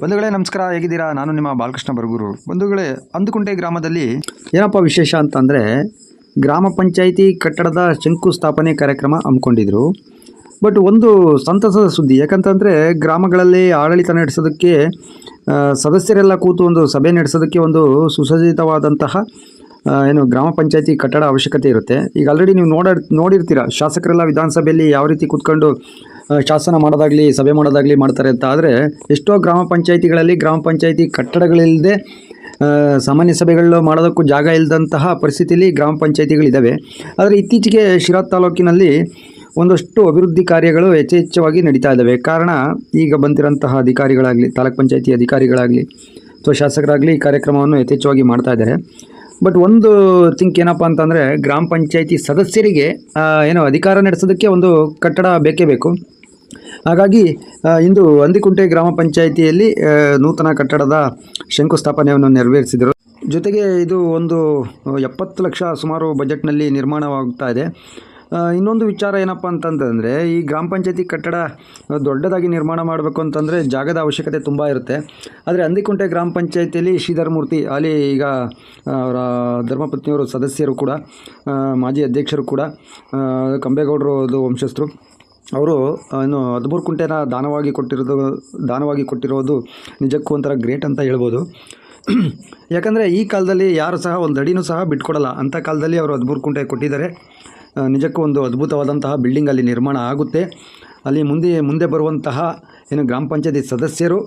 ಬಂಧುಗಳೇ, ನಮಸ್ಕಾರ. ಹೇಗಿದ್ದೀರಾ? ನಾನು ನಿಮ್ಮ ಬಾಲಕೃಷ್ಣ ಬರಗೂರು. ಬಂಧುಗಳೇ, ಅಂದುಕುಂಟೆ ಗ್ರಾಮದಲ್ಲಿ ಏನಪ್ಪ ವಿಶೇಷ ಅಂತಂದರೆ ಗ್ರಾಮ ಪಂಚಾಯಿತಿ ಕಟ್ಟಡದ ಶಂಕುಸ್ಥಾಪನೆ ಕಾರ್ಯಕ್ರಮ ಹಮ್ಮಿಕೊಂಡಿದ್ರು. ಬಟ್ ಒಂದು ಸಂತಸದ ಸುದ್ದಿ, ಯಾಕಂತಂದರೆ ಗ್ರಾಮಗಳಲ್ಲಿ ಆಡಳಿತ ನಡೆಸೋದಕ್ಕೆ ಸದಸ್ಯರೆಲ್ಲ ಕೂತು ಒಂದು ಸಭೆ ನಡೆಸೋದಕ್ಕೆ ಒಂದು ಸುಸಜ್ಜಿತವಾದಂತಹ ಏನು ಗ್ರಾಮ ಪಂಚಾಯಿತಿ ಕಟ್ಟಡ ಅವಶ್ಯಕತೆ ಇರುತ್ತೆ. ಈಗ ಆಲ್ರೆಡಿ ನೀವು ನೋಡ, ನೋಡಿರ್ತೀರ, ಶಾಸಕರೆಲ್ಲ ವಿಧಾನಸಭೆಯಲ್ಲಿ ಯಾವ ರೀತಿ ಕೂತ್ಕೊಂಡು ಶಾಸನ ಮಾಡೋದಾಗಲಿ, ಸಭೆ ಮಾಡೋದಾಗಲಿ ಮಾಡ್ತಾರೆ ಅಂತ. ಆದರೆ ಎಷ್ಟೋ ಗ್ರಾಮ ಪಂಚಾಯಿತಿಗಳಲ್ಲಿ, ಗ್ರಾಮ ಪಂಚಾಯಿತಿ ಕಟ್ಟಡಗಳಿಲ್ಲದೆ ಸಾಮಾನ್ಯ ಸಭೆಗಳು ಮಾಡೋದಕ್ಕೂ ಜಾಗ ಇಲ್ಲದಂತಹ ಪರಿಸ್ಥಿತಿಯಲ್ಲಿ ಗ್ರಾಮ ಪಂಚಾಯಿತಿಗಳಿದ್ದಾವೆ. ಆದರೆ ಇತ್ತೀಚೆಗೆ ಶಿರಾ ತಾಲೂಕಿನಲ್ಲಿ ಒಂದಷ್ಟು ಅಭಿವೃದ್ಧಿ ಕಾರ್ಯಗಳು ಯಥೇಚ್ಛವಾಗಿ ನಡೀತಾ ಇದ್ದಾವೆ. ಕಾರಣ ಈಗ ಬಂದಿರೋಂತಹ ಅಧಿಕಾರಿಗಳಾಗಲಿ, ತಾಲೂಕ್ ಪಂಚಾಯಿತಿ ಅಧಿಕಾರಿಗಳಾಗಲಿ, ಅಥವಾ ಶಾಸಕರಾಗಲಿ ಈ ಕಾರ್ಯಕ್ರಮವನ್ನು ಯಥೇಚ್ಛವಾಗಿ ಮಾಡ್ತಾ ಇದ್ದಾರೆ. ಬಟ್ ಒಂದು ಥಿಂಕ್ ಏನಪ್ಪ ಅಂತಂದರೆ, ಗ್ರಾಮ ಪಂಚಾಯಿತಿ ಸದಸ್ಯರಿಗೆ ಏನು ಅಧಿಕಾರ ನಡೆಸೋದಕ್ಕೆ ಒಂದು ಕಟ್ಟಡ ಬೇಕೇ ಬೇಕು. ಹಾಗಾಗಿ ಇಂದು ಅಂದಿಕುಂಟೆ ಗ್ರಾಮ ಪಂಚಾಯಿತಿಯಲ್ಲಿ ನೂತನ ಕಟ್ಟಡದ ಶಂಕುಸ್ಥಾಪನೆಯನ್ನು ನೆರವೇರಿಸಿದರು. ಜೊತೆಗೆ ಇದು ಒಂದು ಎಪ್ಪತ್ತು ಲಕ್ಷ ಸುಮಾರು ಬಜೆಟ್ನಲ್ಲಿ ನಿರ್ಮಾಣವಾಗ್ತಾ ಇದೆ. ಇನ್ನೊಂದು ವಿಚಾರ ಏನಪ್ಪ ಅಂತಂತಂದರೆ ಈ ಗ್ರಾಮ ಪಂಚಾಯತಿ ಕಟ್ಟಡ ದೊಡ್ಡದಾಗಿ ನಿರ್ಮಾಣ ಮಾಡಬೇಕು ಅಂತಂದರೆ ಜಾಗದ ಅವಶ್ಯಕತೆ ತುಂಬ ಇರುತ್ತೆ. ಆದರೆ ಅಂದಿಕುಂಟೆ ಗ್ರಾಮ ಪಂಚಾಯತಿಯಲ್ಲಿ ಶ್ರೀಧರ್ಮೂರ್ತಿ ಅಲ್ಲಿ ಈಗ ಅವರ ಧರ್ಮಪತ್ನಿಯವರು ಸದಸ್ಯರು ಕೂಡ ಮಾಜಿ ಅಧ್ಯಕ್ಷರು ಕೂಡ ಕಂಬೇಗೌಡರು ಅದು ವಂಶಸ್ಥರು. ಅವರು ಏನು ಹದಿಮೂರು ಕುಂಟೆನ ದಾನವಾಗಿ ಕೊಟ್ಟಿರೋದು ದಾನವಾಗಿ ಕೊಟ್ಟಿರೋದು ನಿಜಕ್ಕೂ ಒಂಥರ ಗ್ರೇಟ್ ಅಂತ ಹೇಳ್ಬೋದು. ಯಾಕಂದರೆ ಈ ಕಾಲದಲ್ಲಿ ಯಾರು ಸಹ ಒಂದು ಅಡಿನೂ ಸಹ ಬಿಟ್ಕೊಡಲ್ಲ. ಅಂಥ ಕಾಲದಲ್ಲಿ ಅವರು ಹದಿಮೂರು ಕುಂಟೆ ಕೊಟ್ಟಿದ್ದಾರೆ. ನಿಜಕ್ಕೂ ಒಂದು ಅದ್ಭುತವಾದಂತಹ ಬಿಲ್ಡಿಂಗ್ ಅಲ್ಲಿ ನಿರ್ಮಾಣ ಆಗುತ್ತೆ. ಅಲ್ಲಿ ಮುಂದೆ ಮುಂದೆ ಬರುವಂತಹ, ಏನು ಗ್ರಾಮ ಪಂಚಾಯತಿ ಸದಸ್ಯರು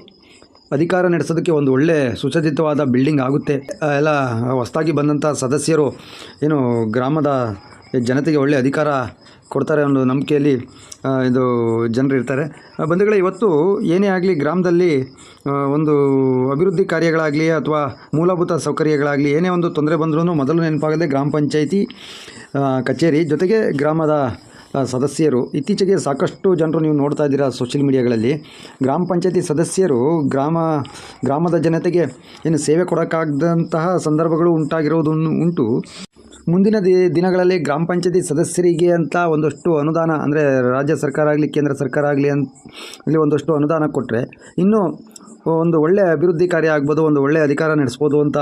ಅಧಿಕಾರ ನಡೆಸೋದಕ್ಕೆ ಒಂದು ಒಳ್ಳೆ ಸುಸಜ್ಜಿತವಾದ ಬಿಲ್ಡಿಂಗ್ ಆಗುತ್ತೆ. ಎಲ್ಲ ಹೊಸದಾಗಿ ಬಂದಂಥ ಸದಸ್ಯರು, ಏನು ಗ್ರಾಮದ ಜನತೆಗೆ ಒಳ್ಳೆ ಅಧಿಕಾರ ಕೊಡ್ತಾರೆ ಒಂದು ನಂಬಿಕೆಯಲ್ಲಿ ಇದು ಜನರು ಇರ್ತಾರೆ. ಬಂಧುಗಳೇ, ಇವತ್ತು ಏನೇ ಆಗಲಿ ಗ್ರಾಮದಲ್ಲಿ ಒಂದು ಅಭಿವೃದ್ಧಿ ಕಾರ್ಯಗಳಾಗಲಿ ಅಥವಾ ಮೂಲಭೂತ ಸೌಕರ್ಯಗಳಾಗಲಿ ಏನೇ ಒಂದು ತೊಂದರೆ ಬಂದ್ರೂ ಮೊದಲು ನೆನಪಾಗದೆ ಗ್ರಾಮ ಪಂಚಾಯಿತಿ ಕಚೇರಿ ಜೊತೆಗೆ ಗ್ರಾಮದ ಸದಸ್ಯರು. ಇತ್ತೀಚೆಗೆ ಸಾಕಷ್ಟು ಜನರು ನೀವು ನೋಡ್ತಾ ಇದ್ದೀರಾ ಸೋಷಿಯಲ್ ಮೀಡಿಯಾಗಳಲ್ಲಿ. ಗ್ರಾಮ ಪಂಚಾಯತಿ ಸದಸ್ಯರು ಗ್ರಾಮ, ಗ್ರಾಮದ ಜನತೆಗೆ ಏನು ಸೇವೆ ಕೊಡೋಕ್ಕಾಗದಂತಹ ಸಂದರ್ಭಗಳು ಉಂಟಾಗಿರೋದನ್ನು ಉಂಟು. ಮುಂದಿನ ದಿನಗಳಲ್ಲಿ ಗ್ರಾಮ ಪಂಚಾಯತಿ ಸದಸ್ಯರಿಗೆ ಅಂತ ಒಂದಷ್ಟು ಅನುದಾನ, ಅಂದರೆ ರಾಜ್ಯ ಸರ್ಕಾರ ಆಗಲಿ, ಕೇಂದ್ರ ಸರ್ಕಾರ ಆಗಲಿ ಅಂತ ಇಲ್ಲಿ ಒಂದಷ್ಟು ಅನುದಾನ ಕೊಟ್ಟರೆ ಇನ್ನೂ ಒಂದು ಒಳ್ಳೆಯ ಅಭಿವೃದ್ಧಿ ಕಾರ್ಯ ಆಗ್ಬೋದು, ಒಂದು ಒಳ್ಳೆಯ ಅಧಿಕಾರ ನಡೆಸ್ಬೋದು ಅಂತ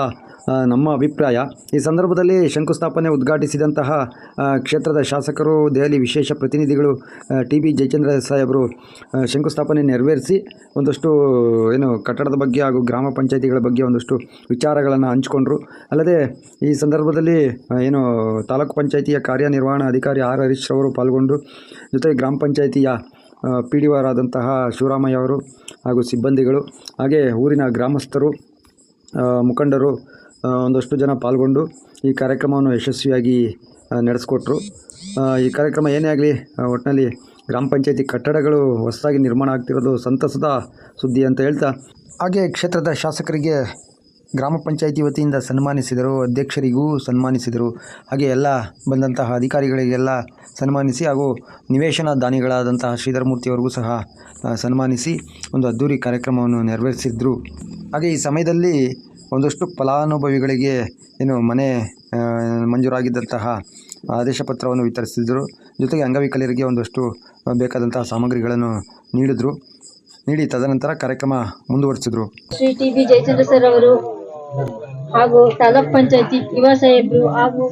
ನಮ್ಮ ಅಭಿಪ್ರಾಯ. ಈ ಸಂದರ್ಭದಲ್ಲಿ ಶಂಕುಸ್ಥಾಪನೆ ಉದ್ಘಾಟಿಸಿದಂತಹ ಕ್ಷೇತ್ರದ ಶಾಸಕರು, ದೆಹಲಿ ವಿಶೇಷ ಪ್ರತಿನಿಧಿಗಳು ಟಿ ಬಿ ಜಯಚಂದ್ರ ಸಾಹೇಬರು ಶಂಕುಸ್ಥಾಪನೆ ನೆರವೇರಿಸಿ ಒಂದಷ್ಟು, ಏನು, ಕಟ್ಟಡದ ಬಗ್ಗೆ ಹಾಗೂ ಗ್ರಾಮ ಪಂಚಾಯಿತಿಗಳ ಬಗ್ಗೆ ಒಂದಷ್ಟು ವಿಚಾರಗಳನ್ನು ಹಂಚಿಕೊಂಡ್ರು. ಅಲ್ಲದೆ ಈ ಸಂದರ್ಭದಲ್ಲಿ ಏನು, ತಾಲೂಕು ಪಂಚಾಯಿತಿಯ ಕಾರ್ಯನಿರ್ವಹಣಾ ಅಧಿಕಾರಿ ಆರ್ ಹರೀಶ್ ಅವರು ಪಾಲ್ಗೊಂಡು, ಜೊತೆಗೆ ಗ್ರಾಮ ಪಂಚಾಯಿತಿಯ ಪಿ ಡಿ ಆದಂತಹ ಶಿವರಾಮಯ್ಯ ಅವರು ಹಾಗೂ ಸಿಬ್ಬಂದಿಗಳು, ಹಾಗೆ ಊರಿನ ಗ್ರಾಮಸ್ಥರು ಮುಖಂಡರು ಒಂದಷ್ಟು ಜನ ಪಾಲ್ಗೊಂಡು ಈ ಕಾರ್ಯಕ್ರಮವನ್ನು ಯಶಸ್ವಿಯಾಗಿ ನಡೆಸ್ಕೊಟ್ರು. ಈ ಕಾರ್ಯಕ್ರಮ ಏನೇ ಆಗಲಿ ಒಟ್ಟಿನಲ್ಲಿ ಗ್ರಾಮ ಪಂಚಾಯತಿ ಕಟ್ಟಡಗಳು ಹೊಸದಾಗಿ ನಿರ್ಮಾಣ ಆಗ್ತಿರೋದು ಸಂತಸದ ಸುದ್ದಿ ಅಂತ ಹೇಳ್ತಾ. ಹಾಗೆ ಕ್ಷೇತ್ರದ ಶಾಸಕರಿಗೆ ಗ್ರಾಮ ಪಂಚಾಯತಿ ವತಿಯಿಂದ ಸನ್ಮಾನಿಸಿದರು, ಅಧ್ಯಕ್ಷರಿಗೂ ಸನ್ಮಾನಿಸಿದರು. ಹಾಗೆ ಎಲ್ಲ ಬಂದಂತಹ ಅಧಿಕಾರಿಗಳಿಗೆಲ್ಲ ಸನ್ಮಾನಿಸಿ ಹಾಗೂ ನಿವೇಶನ ದಾನಿಗಳಾದಂತಹ ಶ್ರೀಧರಮೂರ್ತಿಯವರಿಗೂ ಸಹ ಸನ್ಮಾನಿಸಿ ಒಂದು ಅದ್ಧೂರಿ ಕಾರ್ಯಕ್ರಮವನ್ನು ನೆರವೇರಿಸಿದ್ರು. ಹಾಗೆ ಈ ಸಮಯದಲ್ಲಿ ಒಂದಷ್ಟು ಫಲಾನುಭವಿಗಳಿಗೆ ಏನು ಮನೆ ಮಂಜೂರಾಗಿದ್ದಂತಹ ಆದೇಶ ಪತ್ರವನ್ನು ವಿತರಿಸಿದರು. ಜೊತೆಗೆ ಅಂಗವಿಕಲರಿಗೆ ಒಂದಷ್ಟು ಬೇಕಾದಂತಹ ಸಾಮಗ್ರಿಗಳನ್ನು ನೀಡಿದರು. ನೀಡಿ ತದನಂತರ ಕಾರ್ಯಕ್ರಮ ಮುಂದುವರಿಸಿದರು. Shri T B Jayachandra sir ಅವರು ಹಾಗೂ ತಾಲೂಕ್ ಪಂಚಾಯತಿ ಯುವ ಸಾಹೇಬರು ಹಾಗೂ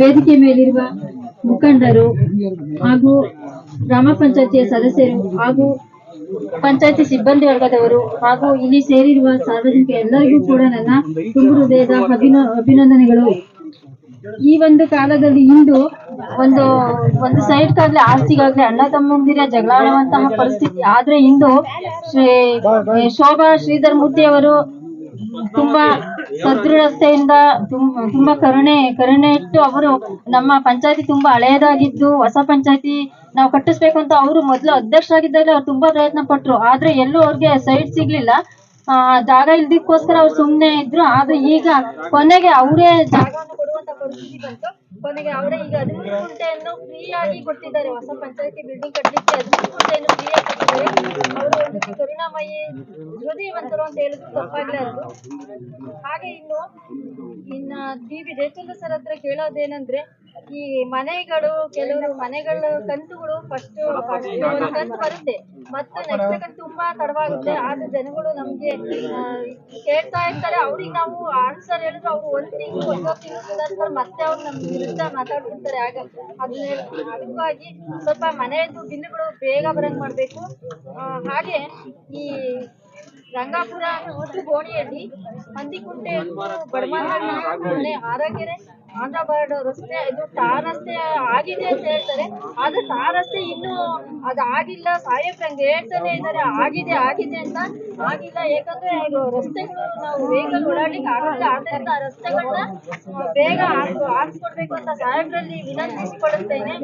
ವೇದಿಕೆ ಮೇಲಿರುವ ಮುಖಂಡರು ಹಾಗೂ ಗ್ರಾಮ ಪಂಚಾಯತಿಯ ಸದಸ್ಯರು ಹಾಗೂ ಪಂಚಾಯತಿ ಸಿಬ್ಬಂದಿ ವರ್ಗದವರು ಹಾಗೂ ಇಲ್ಲಿ ಸೇರಿರುವ ಸಾರ್ವಜನಿಕ ಎಲ್ಲರಿಗೂ ಕೂಡ ನನ್ನ ತುಂಬು ಹೃದಯದ ಅಭಿನ, ಅಭಿನಂದನೆಗಳು. ಈ ಒಂದು ಕಾಲದಲ್ಲಿ ಇಂದು ಒಂದು ಒಂದು ಸೈಡ್ಗಾಗ್ಲಿ ಆಸ್ತಿಗಾಗ್ಲಿ ಅಣ್ಣ ತಮ್ಮಂದಿರ ಜಗಳ ಪರಿಸ್ಥಿತಿ. ಆದ್ರೆ ಇಂದು ಶ್ರೀ ಶೋಭಾ ಶ್ರೀಧರ್ ಮೂರ್ತಿ ಅವರು ತುಂಬಾ ಸದೃಢತೆಯಿಂದ ತುಂಬಾ ಕರುಣೆ ಕರುಣೆ ಇಟ್ಟು ಅವರು ನಮ್ಮ ಪಂಚಾಯತಿ ತುಂಬಾ ಹಳೆಯದಾಗಿದ್ದು, ಹೊಸ ಪಂಚಾಯತಿ ನಾವು ಕಟ್ಟಿಸ್ಬೇಕು ಅಂತ ಅವರು ಮೊದಲು ಅಧ್ಯಕ್ಷರಾಗಿದ್ದಾಗ ಅವ್ರು ತುಂಬಾ ಪ್ರಯತ್ನ ಪಟ್ರು. ಆದ್ರೆ ಎಲ್ಲೂ ಅವ್ರಿಗೆ ಸೈಟ್ ಸಿಗ್ಲಿಲ್ಲ. ಆ, ಜಾಗ ಇಲ್ದಿಕ್ಕೋಸ್ಕರ ಅವ್ರು ಸುಮ್ನೆ ಇದ್ರು. ಆದ್ರೆ ಈಗ ಕೊನೆಗೆ ಅವರೇ ಜಾಗವನ್ನು ಕೊಡುವಂತ ಪರಿಸ್ಥಿತಿ ಬಂತು. ಕೊನೆಗೆ ಅವರೇ ಈಗ ಹದಿಮೂರು ಕುಂಟೆಯನ್ನು ಫ್ರೀ ಆಗಿ ಕೊಟ್ಟಿದ್ದಾರೆ. ಹೊಸ ಪಂಚಾಯತಿ ಬಿಲ್ಡಿಂಗ್ ಕಟ್ಟಲಿಕ್ಕೆ ಹದಿಮೂರು ಕುಂಟೆಯನ್ನು ಫ್ರೀ ಆಗಿ ಕೊಟ್ಟಿದ್ದಾರೆ. ಕರುಣಾಮಯಿ ಹೃದಯವಂತರು ಅಂತ ಹೇಳಿದ್ರು ತಪ್ಪಾಗ್ಲಾರ್ದು ಹಾಗೆ ಇನ್ನು ಇನ್ನ ಡಿ ವಿ ಜಯಚಂದ್ರ ಸರ್ ಹತ್ರ ಕೇಳೋದೇನಂದ್ರೆ ಈ ಮನೆಗಳು ಕೆಲವರು ಮನೆಗಳ ಕಂತುಗಳು ಫಸ್ಟ್ ಒಂದು ಕಂತು ಬರುತ್ತೆ. ಮತ್ತೆ ನೆಕ್ಸ್ಟ್ ಕಂತು ತುಂಬಾ ತಡವಾಗುತ್ತೆ. ಆದ್ರೆ ಜನಗಳು ನಮ್ಗೆ ಕೇಳ್ತಾ ಇರ್ತಾರೆ. ಅವ್ರಿಗೆ ನಾವು ಆನ್ಸರ್ ಹೇಳಿದ್ರು ಅವ್ರು ಒಂದ್ ತಿಂಗಳು ಒಂದ್ ತಿಂಗಳು ಮತ್ತೆ ಅವ್ರು ನಮ್ ವಿರುದ್ಧ ಮಾತಾಡ್ತಿರ್ತಾರೆ ಆಗ ಅದನ್ನ ಅದಕ್ಕಾಗಿ ಸ್ವಲ್ಪ ಮನೆಯದ್ದು ಬಿಲ್ಲುಗಳು ಬೇಗ ಬರಂಗ್ ಮಾಡ್ಬೇಕು. ಹಾಗೆ ಈ ರಂಗಾಪುರ ಗೋಣಿಯಲ್ಲಿ ಹಂದಿಕುಂಟೆ ಬಡಮನಹಳ್ಳಿ ಮನೆ ಆರೋಗ್ಯರೆ ಆಂಧ್ರ ಬಾರ್ಡ್ ರಸ್ತೆ, ಇದು ಟಾರ್ ರಸ್ತೆ ಆಗಿದೆ ಅಂತ ಹೇಳ್ತಾರೆ. ಆದ್ರೆ ಟಾರ್ ರಸ್ತೆ ಇನ್ನು ಅದು ಆಗಿಲ್ಲ ಸಾಹೇಬ್ರಂಗೆ ಹೇಳ್ತಾನೆ ಇದ್ದಾರೆ. ಆಗಿದೆ ಆಗಿದೆ ಅಂತ ಆಗಿಲ್ಲ. ಯಾಕಂದ್ರೆ ರಸ್ತೆಗಳು ನಾವು ವೆಹಿಕಲ್ ಓಡಾಡ್ಲಿಕ್ಕೆ ಆಗಲ್ಲ ಆದ್ರಿಂದ ರಸ್ತೆಗಳನ್ನ ಬೇಗ ಹಾಕ್ಸ್ಕೊಡ್ಬೇಕು ಅಂತ ಸಾಹೇಬ್ರಲ್ಲಿ ವಿನಂತಿಸಿಕೊಳ್ಳುತ್ತೇನೆ